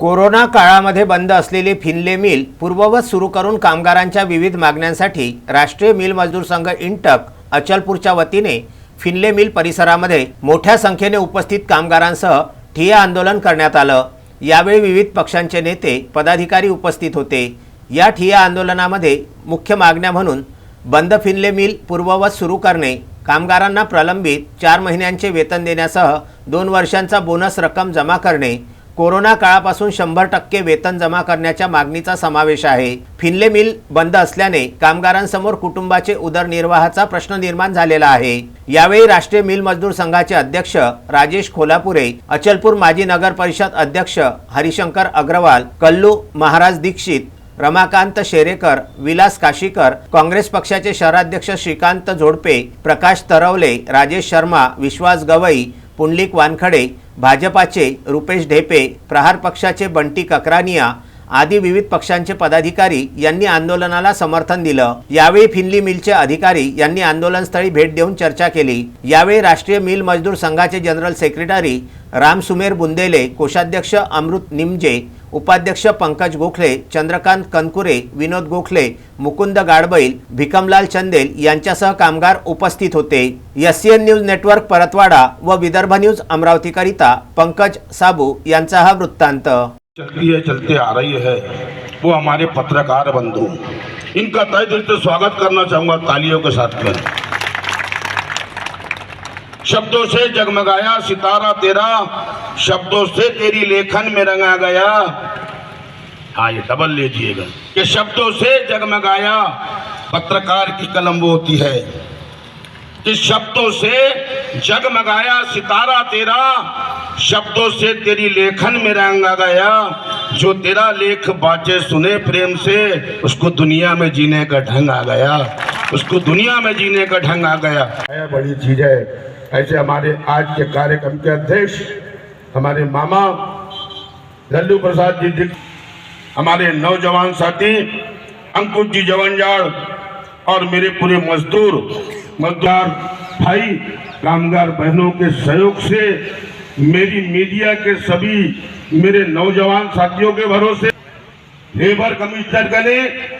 Corona काळामध्ये बंद असलेली फिनले मिल पूर्ववत सुरू करून कामगारांच्या विविध मागण्यांसाठी राष्ट्रीय मिल मजदूर संघ इंटक अचलपूरच्या वतीने फिनले मिल परिसरामध्ये मोठ्या संख्येने उपस्थित कामगारांसह ठिय्या आंदोलन करण्यात आलं. यावेळी विविध पक्षांचे नेते पदाधिकारी उपस्थित होते. या ठिय्या आंदोलनामध्ये मुख्य मागण्या म्हणून बंद फिनले मिल पूर्ववत सुरू करणे कामगारांना प्रलंबित चार महिन्यांचे वेतन देण्यासह दोन वर्षांचा बोनस रक्कम जमा करणे कोरोना काळापासून शंभर टक्के वेतन जमा करण्याच्या मागणीचा समावेश आहे. फिनले मिल बंद असल्याने कामगारांसमोर कुटुंबाचे उदरनिर्वाहाचा प्रश्न निर्माण झालेला आहे. यावेळी राष्ट्रीय मिल मजदूर संघाचे अध्यक्ष राजेश खोलापुरे अचलपूर माजी नगर परिषद अध्यक्ष हरिशंकर अग्रवाल कल्लू महाराज दीक्षित रमाकांत शेरेकर विलास काशीकर काँग्रेस पक्षाचे शहराध्यक्ष श्रीकांत झोडपे प्रकाश तरवले राजेश शर्मा विश्वास गवई पुंडलिक वानखडे भाजपाचे रुपेश ढेपे प्रहार पक्षाचे बंटी ककरानिया आदी विविध पक्षांचे पदाधिकारी यांनी आंदोलनाला समर्थन दिलं. यावेळी फिनली मिलचे अधिकारी यांनी आंदोलनस्थळी भेट देऊन चर्चा केली. यावेळी राष्ट्रीय मिल मजदूर संघाचे जनरल सेक्रेटरी राम सुमेर बुंदेले कोषाध्यक्ष अमृत निमजे उपाध्यक्ष पंकज गोखले चंद्रकांत कनकुरे विनोद गोखले मुकुंद गाडबैल भिकमलाल चंदेल यांच्यासह कामगार उपस्थित होते. एस न्यूज नेटवर्क परतवाडा व विदर्भ न्यूज अमरावतीकरिता पंकज साबू यांचा हा वृत्तांत. चलती है, चलते आ रही है। वो हमारे पत्रकार बंधु। इनका तय दिल से स्वागत करना चाहूँगा तालियों के साथ में। शब्दों से जगमगाया सितारा तेरा, शब्दों से तेरी लेखन में रंगा गया। हाँ ये डबल लीजिएगा कि शब्दों से जगमगाया पत्रकार की कलम वो होती है। कि शब्दों से जगमगाया सितारा तेरा शब्दों से तेरी लेखन में रंगा गया। जो तेरा लेख बाचे सुने प्रेम से, उसको दुनिया में जीने का ढंग आ गया। उसको दुनिया में जीने का ढंग आ गया। बड़ी चीज़ है। ऐसे हमारे आज के कार्यक्रम के अध्यक्ष, हमारे मामा लल्लू प्रसाद जी दीक्षित हमारे नौजवान साथी अंकुश जी जवनजाड़ और मेरे पूरे मजदूर मजदूर भाई, कामगार बहनों के सहयोग से मेरी मीडिया के सभी मेरे नौजवान साथियों के भरोसे लेबर कमिश्नर करें